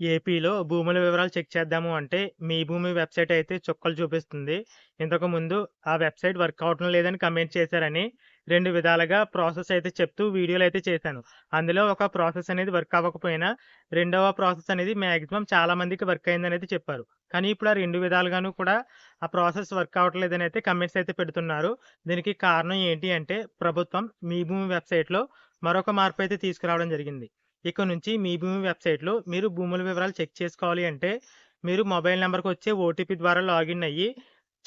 ఏపీలో భూముల వివరాలు చెక్ చేద్దాము అంటే మీ భూమి వెబ్సైట్ అయితే చుక్కలు చూపిస్తుంది. ఇంతకు ముందు ఆ వెబ్సైట్ వర్క్ అవటం లేదని కమెంట్ చేశారని రెండు విధాలుగా ప్రాసెస్ అయితే చెప్తూ వీడియోలు అయితే చేశాను. అందులో ఒక ప్రాసెస్ అనేది వర్క్ అవ్వకపోయినా రెండవ ప్రాసెస్ అనేది మ్యాక్సిమం చాలా మందికి వర్క్ అయిందని అయితే చెప్పారు. కానీ ఇప్పుడు ఆ రెండు విధాలుగాను కూడా ఆ ప్రాసెస్ వర్క్ అవ్వట్లేదని అయితే కమెంట్స్ అయితే పెడుతున్నారు. దీనికి కారణం ఏంటి అంటే ప్రభుత్వం మీ భూమి వెబ్సైట్లో మరొక మార్పు అయితే తీసుకురావడం జరిగింది. ఇక నుంచి మీ భూమి వెబ్సైట్లో మీరు భూముల వివరాలు చెక్ చేసుకోవాలి అంటే మీరు మొబైల్ నెంబర్కి వచ్చే ఓటీపీ ద్వారా లాగిన్ అయ్యి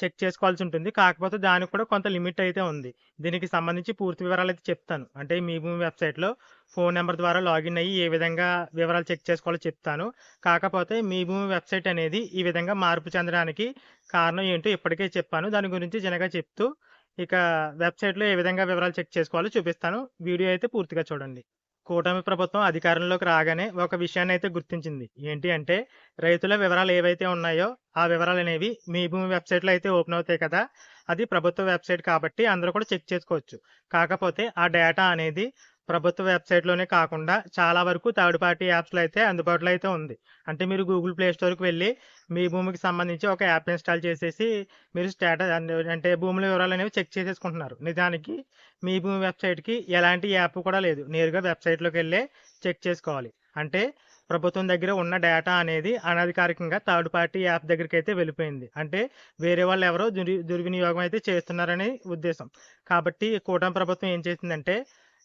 చెక్ చేసుకోవాల్సి ఉంటుంది. కాకపోతే దానికి కూడా కొంత లిమిట్ అయితే ఉంది. దీనికి సంబంధించి పూర్తి వివరాలు అయితే చెప్తాను. అంటే మీ భూమి వెబ్సైట్లో ఫోన్ నెంబర్ ద్వారా లాగిన్ అయ్యి ఏ విధంగా వివరాలు చెక్ చేసుకోవాలో చెప్తాను. కాకపోతే మీ భూమి వెబ్సైట్ అనేది ఈ విధంగా మార్పు చెందడానికి కారణం ఏంటో ఇప్పటికే చెప్పాను. దాని గురించి జనగా చెప్తూ ఇక వెబ్సైట్లో ఏ విధంగా వివరాలు చెక్ చేసుకోవాలో చూపిస్తాను. వీడియో అయితే పూర్తిగా చూడండి. కూటమి ప్రభుత్వం అధికారంలోకి రాగానే ఒక విషయాన్ని అయితే గుర్తించింది. ఏంటి అంటే రైతుల వివరాలు ఏవైతే ఉన్నాయో ఆ వివరాలు అనేవి మీ భూమి వెబ్సైట్లో అయితే ఓపెన్ అవుతాయి కదా. అది ప్రభుత్వ వెబ్సైట్ కాబట్టి అందరూ కూడా చెక్ చేసుకోవచ్చు. కాకపోతే ఆ డేటా అనేది ప్రభుత్వ వెబ్సైట్లోనే కాకుండా చాలా వరకు థర్డ్ పార్టీ యాప్స్లో అయితే అందుబాటులో అయితే ఉంది. అంటే మీరు గూగుల్ ప్లే స్టోర్కి వెళ్ళి మీ భూమికి సంబంధించి ఒక యాప్ ఇన్స్టాల్ చేసేసి మీరు స్టేటస్ అంటే భూముల వివరాలు అనేవి చెక్ చేసేసుకుంటున్నారు. నిజానికి మీ భూమి వెబ్సైట్కి ఎలాంటి యాప్ కూడా లేదు. నేరుగా వెబ్సైట్లోకి వెళ్ళే చెక్ చేసుకోవాలి. అంటే ప్రభుత్వం దగ్గర ఉన్న డేటా అనేది అనధికారికంగా థర్డ్ పార్టీ యాప్ దగ్గరికి అయితే వెళ్ళిపోయింది. అంటే వేరే వాళ్ళు ఎవరో దుర్వినియోగం అయితే చేస్తున్నారని ఉద్దేశం. కాబట్టి కూటమి ప్రభుత్వం ఏం చేసిందంటే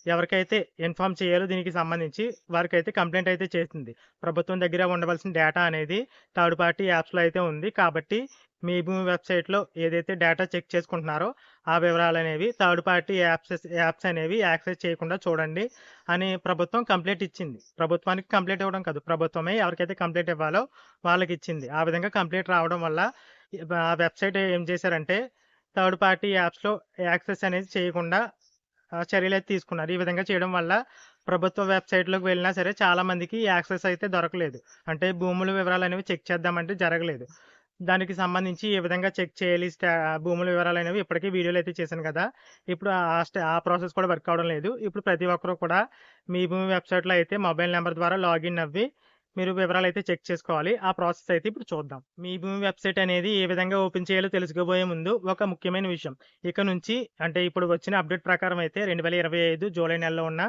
ఎవరికైతే ఇన్ఫామ్ చేయాలో దీనికి సంబంధించి వారికైతే కంప్లైంట్ అయితే చేసింది ప్రభుత్వం దగ్గర ఉండవలసిన డేటా అనేది థర్డ్ పార్టీ యాప్స్లో అయితే ఉంది. కాబట్టి మీ భూమి వెబ్సైట్లో ఏదైతే డేటా చెక్ చేసుకుంటున్నారో ఆ వివరాలు అనేవి థర్డ్ పార్టీ యాప్స్ యాప్స్ అనేవి యాక్సెస్ చేయకుండా చూడండి అని ప్రభుత్వం కంప్లైంట్ ఇచ్చింది. ప్రభుత్వానికి కంప్లైంట్ ఇవ్వడం కాదు. ప్రభుత్వమే ఎవరికైతే కంప్లైంట్ ఇవ్వాలో వాళ్ళకి ఇచ్చింది. ఆ విధంగా కంప్లైంట్ రావడం వల్ల ఆ వెబ్సైట్ ఏం చేశారంటే థర్డ్ పార్టీ యాప్స్లో యాక్సెస్ అనేది చేయకుండా చర్యలు అయితే తీసుకున్నారు. ఈ విధంగా చేయడం వల్ల ప్రభుత్వ వెబ్సైట్లోకి వెళ్ళినా సరే చాలా మందికి యాక్సెస్ అయితే దొరకలేదు. అంటే భూముల వివరాలు అనేవి చెక్ చేద్దామంటే జరగలేదు. దానికి సంబంధించి ఏ విధంగా చెక్ చేయాలి భూముల వివరాలు అనేవి ఇప్పటికీ వీడియోలు అయితే చేశాను కదా. ఇప్పుడు ఆ ఆ ప్రాసెస్ కూడా వర్క్ అవడం లేదు. ఇప్పుడు ప్రతి ఒక్కరు కూడా మీ భూమి వెబ్సైట్లో అయితే మొబైల్ నెంబర్ ద్వారా లాగిన్ అవ్వి మీరు వివరాలు అయితే చెక్ చేసుకోవాలి. ఆ ప్రాసెస్ అయితే ఇప్పుడు చూద్దాం. మీ భూమి వెబ్సైట్ అనేది ఏ విధంగా ఓపెన్ చేయాలో తెలుసుకోబోయే ముందు ఒక ముఖ్యమైన విషయం. ఇక నుంచి అంటే ఇప్పుడు వచ్చిన అప్డేట్ ప్రకారం అయితే రెండు వేల ఇరవై ఐదు జూలై నెలలో ఉన్న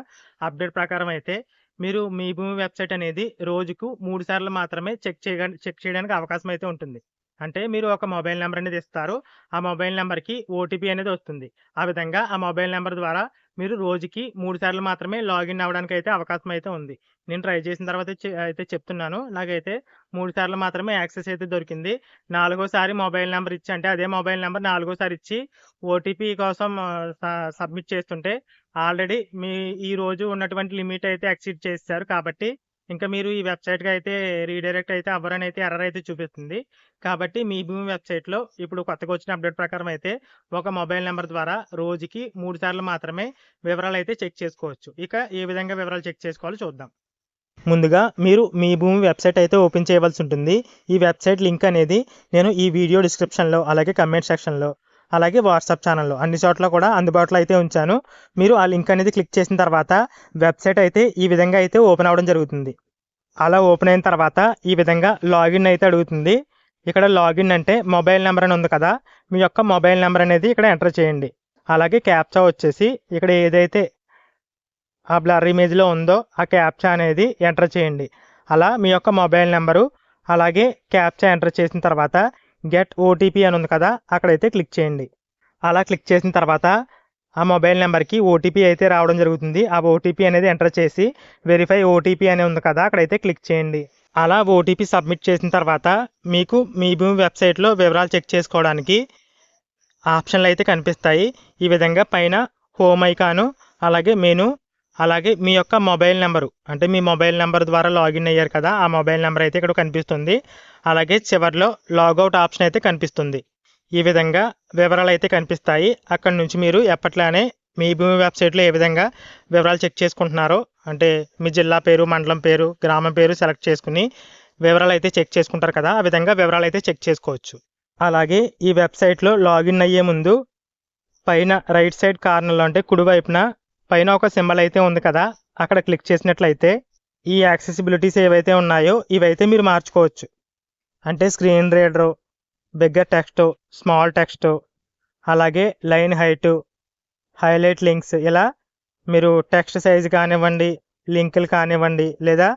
అప్డేట్ ప్రకారం అయితే మీరు మీ భూమి వెబ్సైట్ అనేది రోజుకు మూడు సార్లు మాత్రమే చెక్ చేయ చెక్ చేయడానికి అవకాశం అయితే ఉంటుంది. అంటే మీరు ఒక మొబైల్ నెంబర్ అనేది ఇస్తారు. ఆ మొబైల్ నెంబర్కి ఓటీపీ అనేది వస్తుంది. ఆ విధంగా ఆ మొబైల్ నెంబర్ ద్వారా మీరు రోజుకి మూడు సార్లు మాత్రమే లాగిన్ అవ్వడానికి అయితే అవకాశం అయితే ఉంది. నేను ట్రై చేసిన తర్వాత అయితే చెప్తున్నాను. నాకైతే మూడు సార్లు మాత్రమే యాక్సెస్ అయితే దొరికింది. నాలుగోసారి మొబైల్ నెంబర్ ఇచ్చి అంటే అదే మొబైల్ నెంబర్ నాలుగోసారి ఇచ్చి ఓటీపీ కోసం సబ్మిట్ చేస్తుంటే ఆల్రెడీ మీ ఈ రోజు ఉన్నటువంటి లిమిట్ అయితే ఎక్సీడ్ చేశారు కాబట్టి ఇంకా మీరు ఈ వెబ్సైట్కి అయితే రీడైరెక్ట్ అయితే అవ్వరని అయితే ఎర్రర్ అయితే చూపిస్తుంది. కాబట్టి మీ భూమి వెబ్సైట్లో ఇప్పుడు కొత్తగా వచ్చిన అప్డేట్ ప్రకారం అయితే ఒక మొబైల్ నెంబర్ ద్వారా రోజుకి మూడు సార్లు మాత్రమే వివరాలు అయితే చెక్ చేసుకోవచ్చు. ఇక ఏ విధంగా వివరాలు చెక్ చేసుకోవాలో చూద్దాం. ముందుగా మీరు మీ భూమి వెబ్సైట్ అయితే ఓపెన్ చేయవలసి ఉంటుంది. ఈ వెబ్సైట్ లింక్ అనేది నేను ఈ వీడియో డిస్క్రిప్షన్లో అలాగే కమెంట్ సెక్షన్లో అలాగే వాట్సాప్ ఛానల్లో అన్ని చోట్ల కూడా అందుబాటులో అయితే ఉంచాను. మీరు ఆ లింక్ అనేది క్లిక్ చేసిన తర్వాత వెబ్సైట్ అయితే ఈ విధంగా అయితే ఓపెన్ అవ్వడం జరుగుతుంది. అలా ఓపెన్ అయిన తర్వాత ఈ విధంగా లాగిన్ అయితే అడుగుతుంది. ఇక్కడ లాగిన్ అంటే మొబైల్ నెంబర్ అని ఉంది కదా మీ యొక్క మొబైల్ నెంబర్ అనేది ఇక్కడ ఎంటర్ చేయండి. అలాగే క్యాప్చా వచ్చేసి ఇక్కడ ఏదైతే ఆ బ్లర్ ఇమేజ్లో ఉందో ఆ క్యాప్చా అనేది ఎంటర్ చేయండి. అలా మీ యొక్క మొబైల్ నెంబరు అలాగే క్యాప్చా ఎంటర్ చేసిన తర్వాత గెట్ ఓటీపీ అని ఉంది కదా అక్కడైతే క్లిక్ చేయండి. అలా క్లిక్ చేసిన తర్వాత ఆ మొబైల్ నెంబర్కి ఓటీపీ అయితే రావడం జరుగుతుంది. ఆ ఓటీపీ అనేది ఎంటర్ చేసి వెరిఫై ఓటీపీ అని ఉంది కదా అక్కడైతే క్లిక్ చేయండి. అలా ఓటీపీ సబ్మిట్ చేసిన తర్వాత మీకు మీ భూమి వెబ్సైట్లో వివరాలు చెక్ చేసుకోవడానికి ఆప్షన్లు అయితే కనిపిస్తాయి. ఈ విధంగా పైన హోమ్ ఐకాను అలాగే మెను అలాగే మీ యొక్క మొబైల్ నెంబరు అంటే మీ మొబైల్ నెంబర్ ద్వారా లాగిన్ అయ్యారు కదా ఆ మొబైల్ నెంబర్ అయితే ఇక్కడ కనిపిస్తుంది. అలాగే చివరిలో లాగౌట్ ఆప్షన్ అయితే కనిపిస్తుంది. ఈ విధంగా వివరాలు అయితే కనిపిస్తాయి. అక్కడ నుంచి మీరు ఎప్పట్లానే మీ భూమి వెబ్సైట్లో ఏ విధంగా వివరాలు చెక్ చేసుకుంటున్నారో అంటే మీ జిల్లా పేరు మండలం పేరు గ్రామం పేరు సెలెక్ట్ చేసుకుని వివరాలు అయితే చెక్ చేసుకుంటారు కదా ఆ విధంగా వివరాలు అయితే చెక్ చేసుకోవచ్చు. అలాగే ఈ వెబ్సైట్లో లాగిన్ అయ్యే ముందు పైన రైట్ సైడ్ కార్నర్లో అంటే కుడివైపున పైన ఒక సింబల్ అయితే ఉంది కదా అక్కడ క్లిక్ చేసినట్లయితే ఈ యాక్సెసిబిలిటీస్ ఏవైతే ఉన్నాయో ఇవైతే మీరు మార్చుకోవచ్చు. అంటే screen reader bigger text small text అలాగే లైన్ హైటు హైలైట్ లింక్స్. ఇలా మీరు టెక్స్ట్ సైజ్ కానివ్వండి లింకులు కానివ్వండి లేదా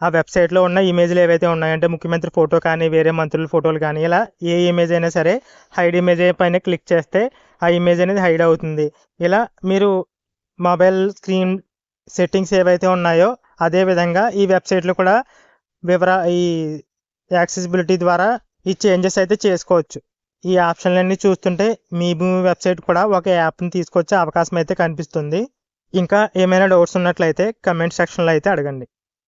ఆ వెబ్సైట్లో ఉన్న ఇమేజ్లు ఏవైతే ఉన్నాయంటే ముఖ్యమంత్రి ఫోటో కానీ వేరే మంత్రుల ఫోటోలు కానీ ఇలా ఏ ఇమేజ్ అయినా సరే హైడ్ ఇమేజ్ పైన క్లిక్ చేస్తే ఆ ఇమేజ్ అనేది హైడ్ అవుతుంది. ఇలా మీరు మొబైల్ స్క్రీన్ సెట్టింగ్స్ ఏవైతే ఉన్నాయో అదే విధంగా ఈ వెబ్సైట్లో కూడా వివర ఈ యాక్సెసిబిలిటీ ద్వారా ఈ చేంజెస్ అయితే చేసుకోవచ్చు. ఈ ఆప్షన్లన్నీ చూస్తుంటే మీ భూమి వెబ్సైట్ కూడా ఒక యాప్ని తీసుకొచ్చే అవకాశం అయితే కనిపిస్తుంది. ఇంకా ఏమైనా డౌట్స్ ఉన్నట్లయితే కమెంట్ సెక్షన్లో అయితే అడగండి.